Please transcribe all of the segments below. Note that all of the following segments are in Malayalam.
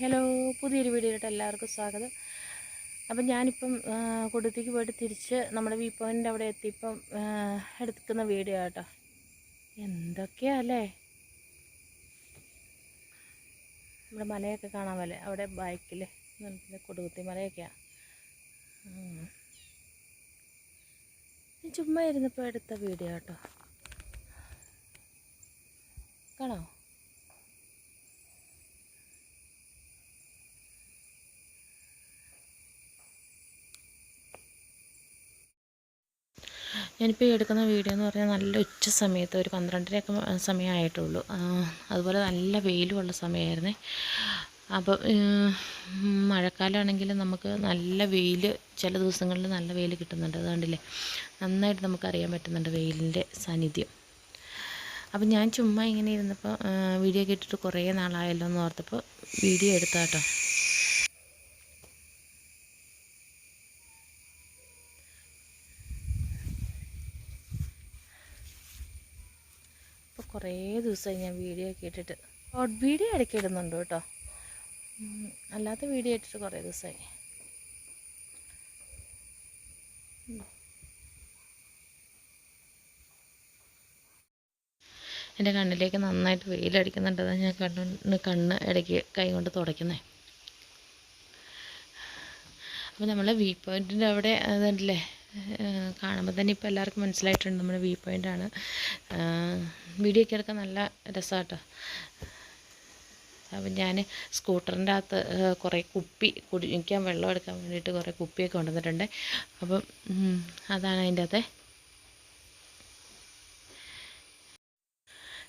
ഹലോ പുതിയൊരു വീഡിയോയിലോട്ട് എല്ലാവർക്കും സ്വാഗതം. അപ്പം ഞാനിപ്പം കൊടുത്തേക്ക് പോയിട്ട് തിരിച്ച് നമ്മുടെ വ്യൂ പോയിന്റ് അവിടെ എത്തിയപ്പം എടുക്കുന്ന വീഡിയോ കേട്ടോ എന്തൊക്കെയാ അല്ലേ? നമ്മുടെ മലയൊക്കെ കാണാൻ പോലെ. അവിടെ ബൈക്കിൽ കൊടുകുത്തി മലയൊക്കെയാണ് ചുമ്മാ ഇരുന്നപ്പോൾ എടുത്ത വീഡിയോ കേട്ടോ കാണാമോ ഞാനിപ്പോൾ എടുക്കുന്ന വീഡിയോ എന്ന് പറഞ്ഞാൽ നല്ല ഉച്ച സമയത്ത് ഒരു പന്ത്രണ്ടരയൊക്കെ സമയമായിട്ടുള്ളൂ അതുപോലെ നല്ല വെയിലുമുള്ള സമയമായിരുന്നേ അപ്പോൾ മഴക്കാലമാണെങ്കിൽ നമുക്ക് നല്ല വെയിൽ ചില ദിവസങ്ങളിൽ നല്ല വെയിൽ കിട്ടുന്നുണ്ട്. അതുകൊണ്ടില്ലേ നന്നായിട്ട് നമുക്കറിയാൻ പറ്റുന്നുണ്ട് വെയിലിന്റെ സാന്നിധ്യം. അപ്പം ഞാൻ ചുമ്മാ ഇങ്ങനെ ഇരുന്നപ്പോൾ വീഡിയോ കേട്ടിട്ട് കുറേ നാളായല്ലോ എന്ന് ഓർത്തപ്പോൾ വീഡിയോ എടുത്താട്ടോ. ഇപ്പോൾ കുറേ ദിവസമായി ഞാൻ വീഡിയോ ഒക്കെ ഇട്ടിട്ട് ഷോർട്ട് വീഡിയോ ഇടയ്ക്ക് ഇടുന്നുണ്ട് കേട്ടോ. അല്ലാത്ത വീഡിയോ ഇട്ടിട്ട് കുറേ ദിവസമായി എന്റെ കണ്ണിലേക്ക് നന്നായിട്ട് വെയിലടിക്കുന്നുണ്ട്. അതാണ് ഞാൻ കണ്ണ് കണ്ണ് ഇടയ്ക്ക് കൈ കൊണ്ട് തുടയ്ക്കുന്നേ. അപ്പോൾ നമ്മൾ വ്യൂ പോയിന്റിന്റെ അവിടെ അതുണ്ടല്ലേ കാണുമ്പോൾ തന്നെ ഇപ്പോൾ എല്ലാവർക്കും മനസ്സിലായിട്ടുണ്ട് നമ്മുടെ വ്യൂ പോയിന്റാണ് വീഡിയോ ഒക്കെ എടുക്കാൻ നല്ല രസമാട്ടോ അപ്പം ഞാൻ സ്കൂട്ടറിന്റെ അകത്ത് കുറേ കുപ്പി കുടിക്കാൻ വെള്ളം എടുക്കാൻ വേണ്ടിയിട്ട് കുറേ കുപ്പിയൊക്കെ കൊണ്ടുവന്നിട്ടുണ്ട്. അപ്പം അതാണ് അതിന്റെ അകത്തെ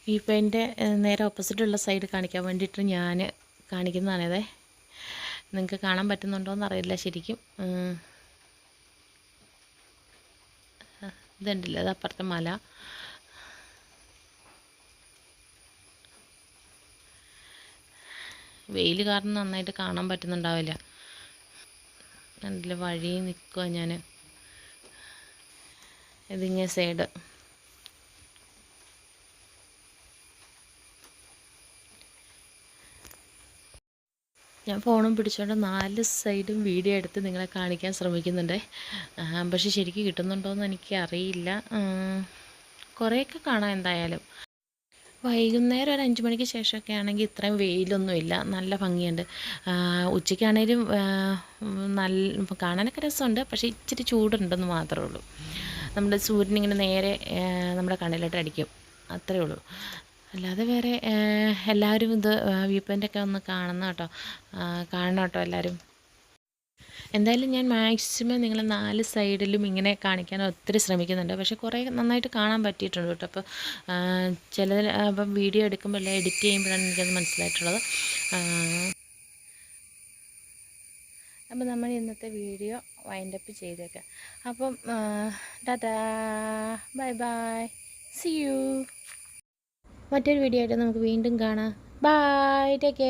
ഈ പെയിന്റെ നേരെ ഓപ്പോസിറ്റുള്ള സൈഡ് കാണിക്കാൻ വേണ്ടിയിട്ട് ഞാൻ കാണിക്കുന്നതാണതേ നിങ്ങൾക്ക് കാണാൻ പറ്റുന്നുണ്ടോ എന്നറിയില്ല ശരിക്കും ഇതുണ്ടല്ലോ അത് അപ്പുറത്തെ മല. വെയിൽ കാരണം നന്നായിട്ട് കാണാൻ പറ്റുന്നുണ്ടാവില്ല. നല്ല വഴി നിൽക്കുക ഞാൻ ഇതിങ്ങനെ സൈഡ് ഞാൻ ഫോണും പിടിച്ചുകൊണ്ട് നാല് സൈഡും വീഡിയോ എടുത്ത് നിങ്ങളെ കാണിക്കാൻ ശ്രമിക്കുന്നുണ്ട്. പക്ഷെ ശരിക്കും കിട്ടുന്നുണ്ടോയെന്ന് എനിക്ക് അറിയില്ല കുറേയൊക്കെ കാണാം എന്തായാലും. വൈകുന്നേരം ഒരു അഞ്ച് മണിക്ക് ശേഷമൊക്കെ ആണെങ്കിൽ ഇത്രയും വെയിലൊന്നുമില്ല. നല്ല ഭംഗിയുണ്ട്. ഉച്ചയ്ക്കാണേലും നല്ല കാണാനൊക്കെ രസമുണ്ട്. പക്ഷേ ഇച്ചിരി ചൂടുണ്ടെന്ന് മാത്രമേ ഉള്ളൂ. നമ്മുടെ സൂര്യൻ ഇങ്ങനെ നേരെ നമ്മുടെ കണ്ണിലോട്ട് അടിക്കും. അത്രയേ ഉള്ളൂ. അല്ലാതെ വേറെ എല്ലാവരും ഇത് വ്യൂ പോയിന്റൊക്കെ ഒന്ന് കാണണം കേട്ടോ. കാണണം കേട്ടോ എല്ലാവരും. എന്തായാലും ഞാൻ മാക്സിമം നിങ്ങൾ നാല് സൈഡിലും ഇങ്ങനെ കാണിക്കാൻ ഒത്തിരി ശ്രമിക്കുന്നുണ്ട്. പക്ഷേ കുറേ നന്നായിട്ട് കാണാൻ പറ്റിയിട്ടുണ്ട് കേട്ടോ. അപ്പോൾ ചില അപ്പം വീഡിയോ എടുക്കുമ്പോൾ അല്ലെങ്കിൽ എഡിറ്റ് ചെയ്യുമ്പോഴാണ് എനിക്കത് മനസ്സിലായിട്ടുള്ളത്. അപ്പം നമ്മൾ ഇന്നത്തെ വീഡിയോ വൈൻഡ് അപ്പ് ചെയ്തേക്കാം. അപ്പം tata bye bye. See you മറ്റൊരു വീഡിയോ ആയിട്ട് നമുക്ക് വീണ്ടും കാണാം. Bye take care